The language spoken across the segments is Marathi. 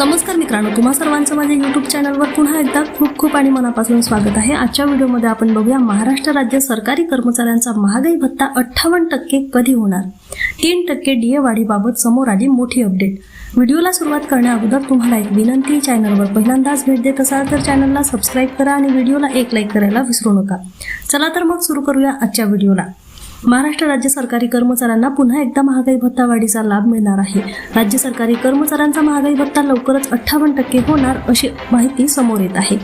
नमस्कार मित्रांनो तुम्हा सर्वांचं माझ्या युट्यूब चॅनलवर पुन्हा एकदा खूप खूप आणि मनापासून स्वागत आहे. आजच्या व्हिडिओमध्ये आपण बघूया महाराष्ट्र राज्य सरकारी कर्मचाऱ्यांचा महागाई भत्ता अठ्ठावन्न टक्के कधी होणार? तीन टक्के डीए वाढीबाबत समोर आली मोठी अपडेट व्हिडिओला सुरुवात करण्याअगोदर तुम्हाला एक विनंती चॅनलवर पहिल्यांदाच भेट देत असाल तर चॅनलला सबस्क्राईब करा आणि व्हिडिओला एक लाईक करायला विसरू नका. चला तर मग सुरू करूया आजच्या व्हिडिओला. महाराष्ट्र राज्य सरकारी कर्मचाऱ्यांना पुन्हा एकदा महागाई भत्ता वाढीचा लाभ मिळणार आहे. राज्य सरकारी कर्मचाऱ्यांचा महागाई भत्ता लवकरच अठ्ठावन्न टक्के होणार अशी माहिती समोर येत आहे.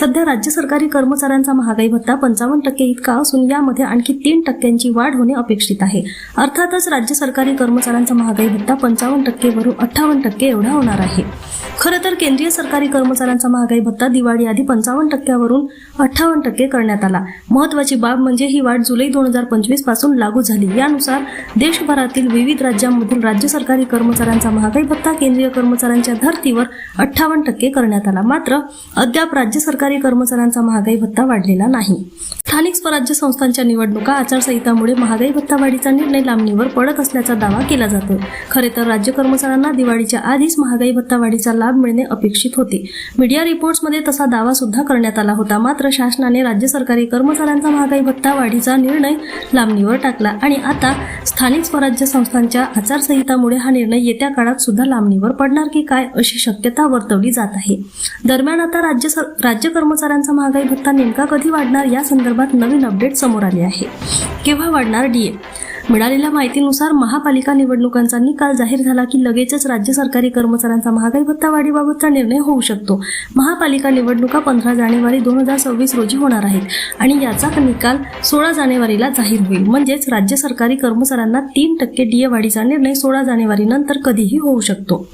सध्या राज्य सरकारी कर्मचाऱ्यांचा महागाई भत्ता पंचावन्न टक्के इतका असून यामध्ये आणखी तीन टक्क्यांची वाढ होणे अपेक्षित आहे. अर्थातच राज्य सरकारी कर्मचाऱ्यांचा महागाई भत्ता पंचावन्न टक्केवरून अठ्ठावन्न टक्के एवढा होणार आहे. खरं तर केंद्रीय सरकारी कर्मचाऱ्यांचा महागाई भत्ता दिवाळी आधी पंचावन्न टक्क्यावरून अठ्ठावन्न टक्के करण्यात आला. महत्वाची बाब म्हणजे ही वाढ जुलै दोन हजार पंचवीसपासून लागू झाली. यानुसार देशभरातील विविध राज्यांमधील राज्य सरकारी कर्मचाऱ्यांचा महागाई भत्ता केंद्रीय कर्मचाऱ्यांच्या धर्तीवर अठ्ठावन्न टक्के करण्यात आला. मात्र अद्याप राज्य सरकारी कर्मचाऱ्यांचा महागाई भत्ता वाढलेला नाही. स्थानिक स्वराज्य संस्थांच्या निवडणुका आचारसंहितामुळे महागाई भत्ता वाढीचा निर्णय लांबणीवर पडत असल्याचा दावा केला जातो खरे तर राज्य कर्मचाऱ्यांना दिवाळीच्या आधीच महागाई भत्ता वाढीचा लाभ मिळणे अपेक्षित होते. मीडिया रिपोर्ट्समध्ये तसा दावा सुद्धा करण्यात आला होता. मात्र शासनाने राज्य सरकारी कर्मचाऱ्यांचा महागाई भत्ता वाढीचा निर्णय लांबणीवर टाकला आणि आता स्थानिक स्वराज्य संस्थांच्या आचारसंहितामुळे हा निर्णय येत्या काळात सुद्धा लांबणीवर पडणार की काय अशी शक्यता वर्तवली जात आहे. दरम्यान आता राज्य सर राज्य कर्मचाऱ्यांचा महागाई भत्ता नेमका कधी वाढणार या संदर्भात नवीन अपडेट समोर आले आहे. केव्हा वाढणार डीए मिळालेल्या माहितीनुसार महापालिका निवडणुकांचा निकाल जाहीर झाला की लगेचच राज्य सरकारी कर्मचाऱ्यांचा महागाई भत्ता वाढीबाबतचा निर्णय होऊ शकतो. महापालिका निवडणुका पंधरा जानेवारी दोन हजार सव्वीस रोजी होणार आहेत आणि याचा निकाल सोळा जानेवारीला जाहीर होईल. म्हणजेच राज्य सरकारी कर्मचाऱ्यांना तीन टक्के डीए वाढीचा निर्णय सोळा जानेवारी नंतर कधीही होऊ शकतो.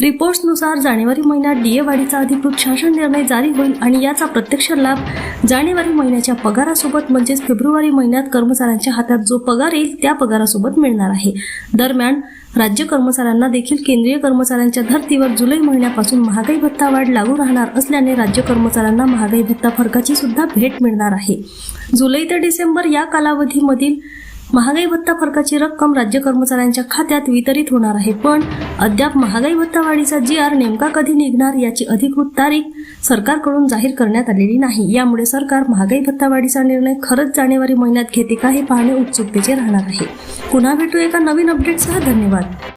रिपोर्ट्सनुसार जानेवारी महिन्यात डीए वाढीचा अधिकृत शासन निर्णय जारी होईल आणि याचा प्रत्यक्ष लाभ जानेवारी महिन्याच्या पगारासोबत म्हणजेच फेब्रुवारी महिन्यात कर्मचाऱ्यांच्या हातात जो पगार येईल त्या त्या पगारासोबत मिळणार आहे. दरम्यान राज्य कर्मचाऱ्यांना देखील केंद्रीय कर्मचाऱ्यांच्या धर्तीवर जुलै महिन्यापासून महागाई भत्ता वाढ लागू राहणार असल्याने राज्य कर्मचाऱ्यांना महागाई भत्ता फरकाची सुद्धा भेट मिळणार आहे. जुलै ते डिसेंबर या कालावधीमधील महागाई भत्ता फरकाची रक्कम राज्य कर्मचाऱ्यांच्या खात्यात वितरित होणार आहे. पण अद्याप महागाई भत्ता वाढीचा जी आर नेमका कधी निघणार याची अधिकृत तारीख सरकारकडून जाहीर करण्यात आलेली नाही. यामुळे सरकार महागाई भत्ता वाढीचा निर्णय खरंच जानेवारी महिन्यात घेते का हे पाहणे उत्सुकतेचे राहणार आहे. पुन्हा भेटू एका नवीन अपडेटसह धन्यवाद.